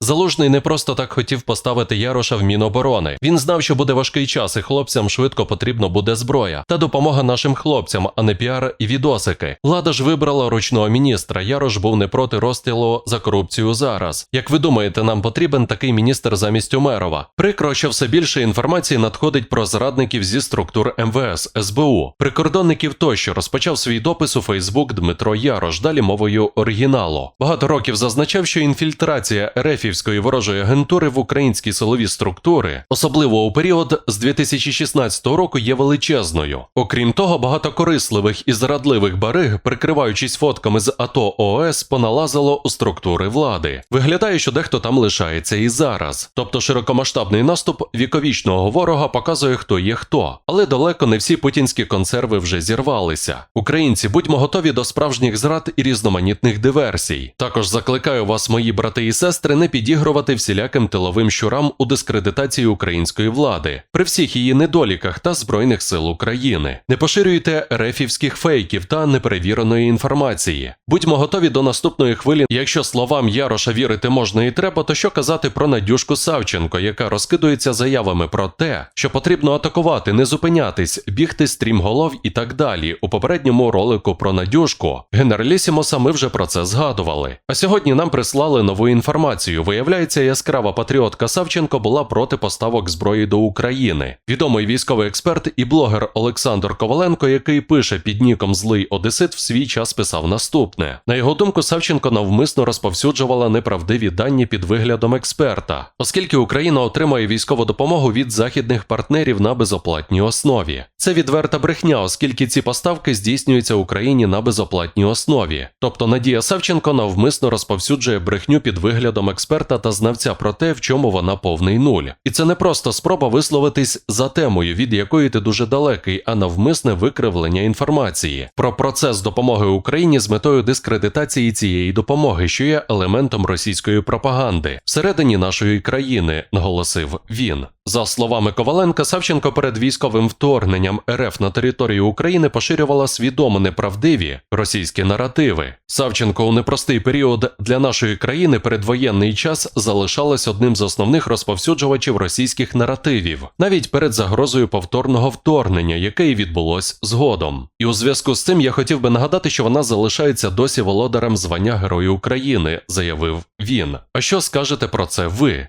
Залужний не просто так хотів поставити Яроша в Міноборони. Він знав, що буде важкий час, і хлопцям швидко потрібно буде зброя та допомога нашим хлопцям, а не піар і відосики. Влада ж вибрала ручного міністра. Ярош був не проти розстрілу за корупцію зараз. Як ви думаєте, нам потрібен такий міністр замість Умерова? Прикро, що все більше інформації надходить про зрадників зі структур МВС, СБУ, прикордонників тощо розпочав свій допис у Фейсбук Дмитро Ярош, далі мовою оригіналу. Багато років зазначав, що інфільтрація Ерефівської ворожої агентури в українські силові структури, особливо у період з 2016 року, є величезною. Окрім того, багато корисливих і зрадливих бариг, прикриваючись фотками з АТО ООС, поналазило у структури влади. Виглядає, що дехто там лишається і зараз. Тобто широкомасштабний наступ віковічного ворога показує, хто є хто. Але далеко не всі путінські консерви вже зірвалися. Українці, будьмо готові до справжніх зрад і різноманітних диверсій. Також закликаю вас, мої брати і сестри, не підігрувати всіляким тиловим щурам у дискредитації української влади при всіх її недоліках та збройних сил України. Не поширюйте рефівських фейків та неперевіреної інформації. Будьмо готові до наступної хвилі. Якщо словам Яроша вірити можна і треба, то що казати про Надюшку Савченко, яка розкидується заявами про те, що потрібно атакувати, не зупинятись, бігти стрімголов і так далі. У попередньому ролику про Надюшку генералісімоса ми вже про це згадували. А сьогодні нам прислали нову інформацію. Виявляється, яскрава патріотка Савченко була проти поставок зброї до України. Відомий військовий експерт і блогер Олександр Коваленко, який пише під ніком Злий Одесит, в свій час писав наступне: на його думку, Савченко навмисно розповсюджувала неправдиві дані під виглядом експерта, оскільки Україна отримає військову допомогу від західних партнерів на безоплатній основі. Це відверта брехня, оскільки ці поставки здійснюються Україні на безоплатній основі. Тобто Надія Савченко навмисно розповсюджує брехню під виглядом експерта та знавця про те, в чому вона повний нуль. І це не просто спроба висловитись за темою, від якої ти дуже далекий, а навмисне викривлення інформації про процес допомоги Україні з метою дискредитації цієї допомоги, що є елементом російської пропаганди всередині нашої країни, наголосив він. За словами Коваленка, Савченко перед військовим вторгненням РФ на територію України поширювала свідомо неправдиві російські наративи. Савченко у непростий період для нашої країни передвоєнний час залишалась одним з основних розповсюджувачів російських наративів, навіть перед загрозою повторного вторгнення, яке й відбулось згодом. І у зв'язку з цим я хотів би нагадати, що вона залишається досі володарем звання Герою України, заявив він. А що скажете про це ви?